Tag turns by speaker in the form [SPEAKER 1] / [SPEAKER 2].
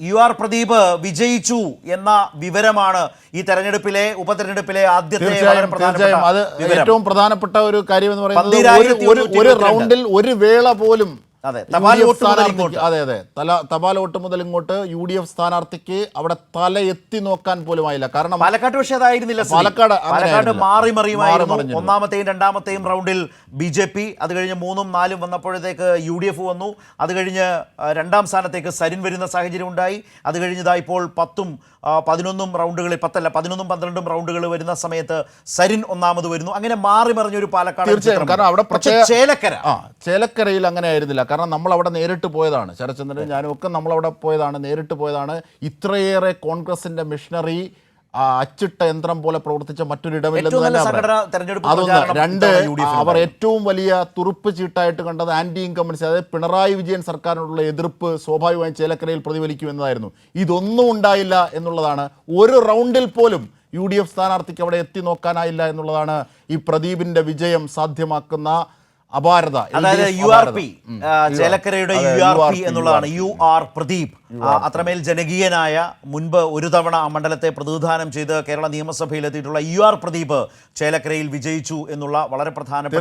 [SPEAKER 1] U R Pradeep വിജയിച്ചു എന്ന വിവരമാണ് ഈ തെരഞ്ഞെടുപ്പിലെ ഉപതെരഞ്ഞെടുപ്പിലെ ആദ്യത്തെ
[SPEAKER 2] തീർച്ചയായും അത് ഏറ്റവും പ്രധാനപ്പെട്ട ഒരു കാര്യം എന്ന് പറയുന്നത് ഒരു- റൗണ്ടിൽ ഒരു വേള പോലും
[SPEAKER 1] അതെ,
[SPEAKER 2] യു
[SPEAKER 1] തപാൽ വോട്ട് മുതൽ ഇങ്ങോട്ട്.
[SPEAKER 2] അതെ അതെ. തല തപാൽ വോട്ട് മുതൽ ഇങ്ങോട്ട് യു ഡി എഫ് സ്ഥാനാർത്ഥിക്ക് അവിടെ തല എത്തി നോക്കാൻ പോലും ആയില്ല കാരണം
[SPEAKER 1] പാലക്കാട് പക്ഷേ അതായിരുന്നില്ല
[SPEAKER 2] പാലക്കാട്
[SPEAKER 1] പാലക്കാട് മാറി മറിയുമായിരുന്നു.
[SPEAKER 2] മാറി.
[SPEAKER 1] ഒന്നാമത്തെയും രണ്ടാമത്തെയും റൗണ്ടിൽ ബി ജെ പി അത് കഴിഞ്ഞ് മൂന്നും നാലും വന്നപ്പോഴത്തേക്ക് യു ഡി എഫ് വന്നു. അത് കഴിഞ്ഞ് രണ്ടാം സ്ഥാനത്തേക്ക് സരിൻ വരുന്ന സാഹചര്യം ഉണ്ടായി. അത് കഴിഞ്ഞതാ ഇപ്പോൾ പത്തും പതിനൊന്നും റൗണ്ടുകളിൽ പത്തല്ല പതിനൊന്നും പന്ത്രണ്ടും റൗണ്ടുകൾ വരുന്ന സമയത്ത് സരിൻ ഒന്നാമത് വരുന്നു. അങ്ങനെ മാറി മറിഞ്ഞൊരു പാലക്കാട്
[SPEAKER 2] തീർച്ചയായും.
[SPEAKER 1] ചിത്രം.
[SPEAKER 2] കാരണം അവിടെ
[SPEAKER 1] ചേലക്കര.
[SPEAKER 2] ചേലക്കരയിൽ അങ്ങനെ ആയിരുന്നില്ല. കാരണം നമ്മൾ അവിടെ നേരിട്ട് പോയതാണ്. ശരത്ചന്ദ്രൻ ഞാനും ഒക്കെ നമ്മളവിടെ പോയതാണ് നേരിട്ട് പോയതാണ്. ഇത്രയേറെ കോൺഗ്രസിന്റെ മിഷനറി അച്ചിട്ട യന്ത്രം പോലെ പ്രവർത്തിച്ച മറ്റൊരു ഇടമില്ലെന്ന്
[SPEAKER 1] ഏറ്റവും നല്ല
[SPEAKER 2] തന്നെ അതൊന്ന് രണ്ട് അവർ ഏറ്റവും വലിയ തുറുപ്പ് ചീട്ടായിട്ട് കണ്ടത് ആന്റി ഇൻകമ്പൻസി അതായത് പിണറായി വിജയൻ സർക്കാരിനോടുള്ള എതിർപ്പ് സ്വാഭാവികമായും ചേലക്കരയിൽ പ്രതിഫലിക്കും എന്നതായിരുന്നു ഇതൊന്നും ഉണ്ടായില്ല എന്നുള്ളതാണ്. ഒരു റൗണ്ടിൽ പോലും യു ഡി എഫ് സ്ഥാനാർത്ഥിക്ക് അവിടെ എത്തി നോക്കാനായില്ല എന്നുള്ളതാണ് ഈ പ്രദീപിന്റെ വിജയം സാധ്യമാക്കുന്ന അപാരത
[SPEAKER 1] അതായത് യു ആർ പി ചേലക്കരയുടെ യു ആർ പി എന്നുള്ളതാണ്. U R Pradeep. അത്രമേൽ ജനകീയനായ മുൻപ് ഒരു തവണ ആ മണ്ഡലത്തെ പ്രതിനിധാനം ചെയ്ത് കേരള നിയമസഭയിൽ എത്തിയിട്ടുള്ള യു ആർ പ്രദീപ് ചേലക്കരയിൽ വിജയിച്ചു എന്നുള്ള വളരെ പ്രധാനപ്പെട്ട